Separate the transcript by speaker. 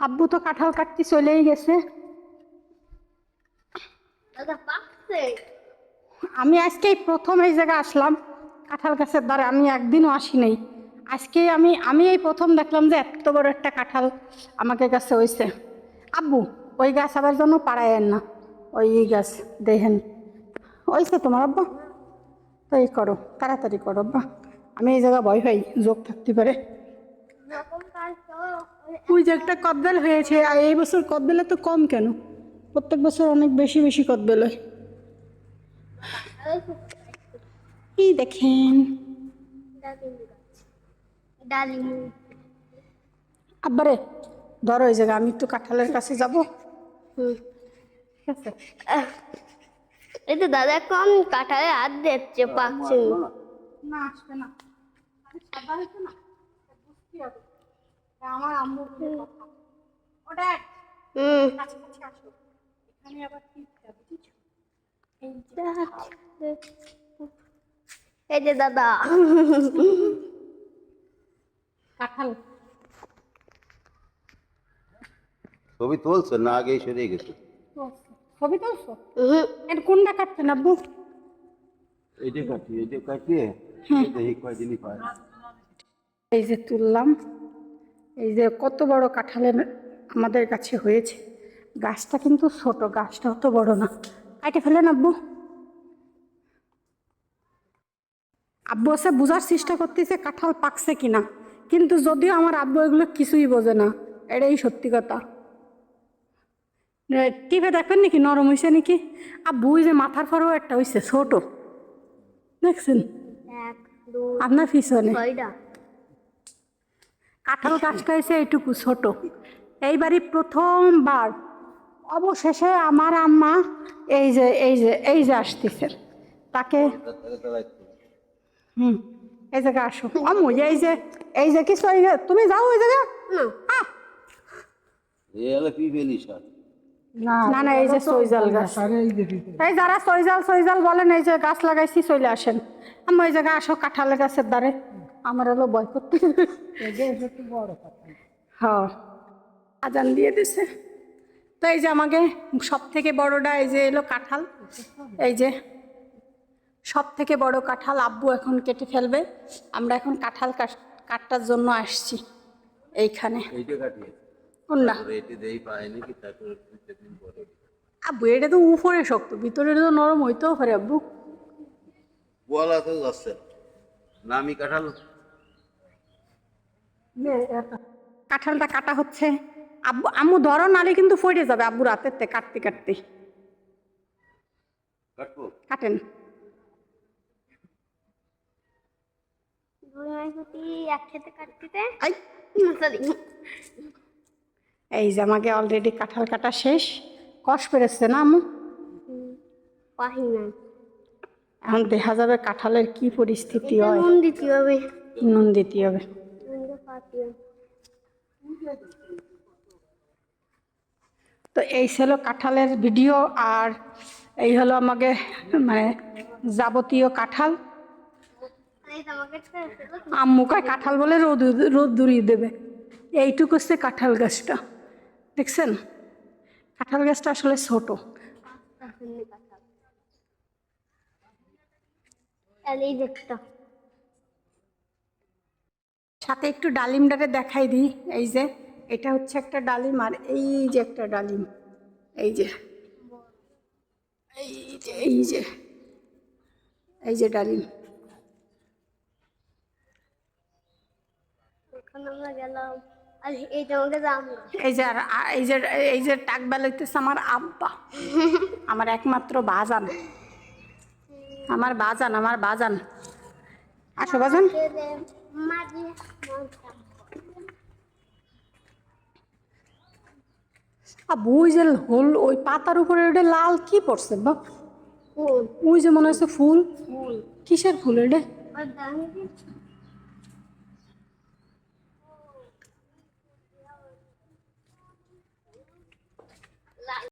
Speaker 1: আব্বু তো কাঁঠাল কাটতে চলেই গেছে। আমি আজকেই প্রথম এই জায়গায় আসলাম। কাঁঠাল গাছের দ্বারা আমি একদিনও আসি নাই আজকে আমি আমি এই প্রথম দেখলাম যে এত বড় একটা কাঁঠাল আমাকে কাছে হয়েছে আব্বু ওই গাছ আবার জন্য পাড়ায়েন না। ওই গাছ দেখেন। ওইছে তোমার আব্বা? তো এই করো তাড়াতাড়ি করো আব্বা। আমি এই জায়গা ভয় পাই যোগ থাকতে পারে। ওই যে একটা কদবেল হয়েছে আর এই বছর কদবেলে তো কম কেন? প্রত্যেক বছর অনেক বেশি বেশি কদবেল হয়। এই দেখেন। আব্বারে ধরো ওই জায়গা আমি একটু কাঁঠালের কাছে যাব। ঠিক আছে।
Speaker 2: এই তো দাদা এখন কাঁঠালে হাত দিচ্ছে পাকছে।
Speaker 1: না আসবে না। আমার আম্মুর কথা। ওটা
Speaker 2: হুম।
Speaker 1: কাছাকাছি আসো। এখানে আবার টিপটা বুঝেছ? এই যে
Speaker 2: দাদা।
Speaker 1: কাঁঠাল।
Speaker 3: ছবি তুলছে? না আগেই সরে গেছে।
Speaker 1: ছবি তুলছো? এর কোনটা কাটতেন আব্বু?
Speaker 3: এইটা কাটি এইটা কাটিয়ে দেখি কয়দিনই পায়।
Speaker 1: এই যে তুললাম। এই যে কত বড় কাঁঠালের আমাদের কাছে হয়েছে। গাছটা কিন্তু ছোট গাছটা অত বড় না। কাটে ফেলেন আব্বু। আব্বু আছে বোঝার চেষ্টা করতেছে কাঁঠাল পাকছে কিনা। কিন্তু যদিও আমার আব্বু এগুলো কিছুই বোঝে না এটাই সত্যি কথা। টিপে দেখবেন নাকি? নরম হয়েছে নাকি? আব্বু যে মাথার ফরও একটা হয়েছে ছোট। দেখছেন? আপনার পিছনে। কাঁঠাল গাছটা এসে এইটুকু ছোট। এইবারই প্রথমবার। অবশেষে আমার আম্মা এই যে এই যে এই যে আসতেছে। তাকে হুম এই জায়গা আসো। আম্মু এই যে এই যে কিছু এই তুমি যাও ওই জায়গা
Speaker 2: না।
Speaker 1: না না এই যে সইজাল গাছ। এই যারা সইজাল সইজাল বলেন এই যে গাছ লাগাইছি চলে আসেন। আমি ওই জায়গায় আসো কাঁঠাল গাছের দ্বারে। আমার হলো বয় করতে হ্যাঁ। আজান দিয়ে দিছে। তো এই যে আমাকে সব থেকে বড়টা এই যে এলো কাঁঠাল। এই যে সব থেকে বড় কাঁঠাল আব্বু এখন কেটে ফেলবে। আমরা এখন কাঁঠাল কাট- কাটটার জন্য আসছি এইখানে।
Speaker 3: পরে
Speaker 1: আব্বু এটা তো উপরে শক্ত ভিতরে তো নরম হইতেও পারে আব্বু।
Speaker 3: বলা তো যাচ্ছে। নামি কাঁঠাল
Speaker 1: কাঁঠালটা কাটা হচ্ছে। আব্বু আম্মু ধরো নালে কিন্তু ফইরে যাবে আব্বু রাতের তে কাটতে কাটতে। কাটেন। এই যে আমাকে অলরেডি কাঁঠাল কাটা শেষ। কষ পেরেছে না আম্মু? এখন দেখা যাবে কাঁঠালের কি পরিস্থিতি হয়।
Speaker 2: নুন দিতে হবে
Speaker 1: নুন দিতে হবে
Speaker 2: নুনটা পাতি
Speaker 1: তো এই ছিল কাঁঠালের ভিডিও আর এই হলো আমাকে মানে যাবতীয় কাঁঠাল।
Speaker 2: এই তো আমাকে
Speaker 1: আম্মু কয় কাঁঠাল বলে রোদ রোদ দূরিয়ে দেবে। এইটুকু হচ্ছে কাঁঠাল গাছটা। দেখছেন? কাঁঠাল গাছটা আসলে ছোট।
Speaker 2: এই দেখটা
Speaker 1: সাথে একটু ডালিমটারে দেখাই দিই। এই যে এটা হচ্ছে একটা ডালিম আর এই যে একটা ডালিম। এই যে এই যে এই যে এই যে ডালিম।
Speaker 2: এই
Speaker 1: এই যে আর এই যে এই যে টাক বেলাইতেছে আমার আব্বা। আমার একমাত্র বাজান। আমার বাজান আমার বাজান। আসো বাজান। আব্বু ওই যে হোল ওই পাতার উপরে ওটা লাল কি পড়ছে বা ওই যে মনে হচ্ছে ফুল। কিসের ফুল এটা?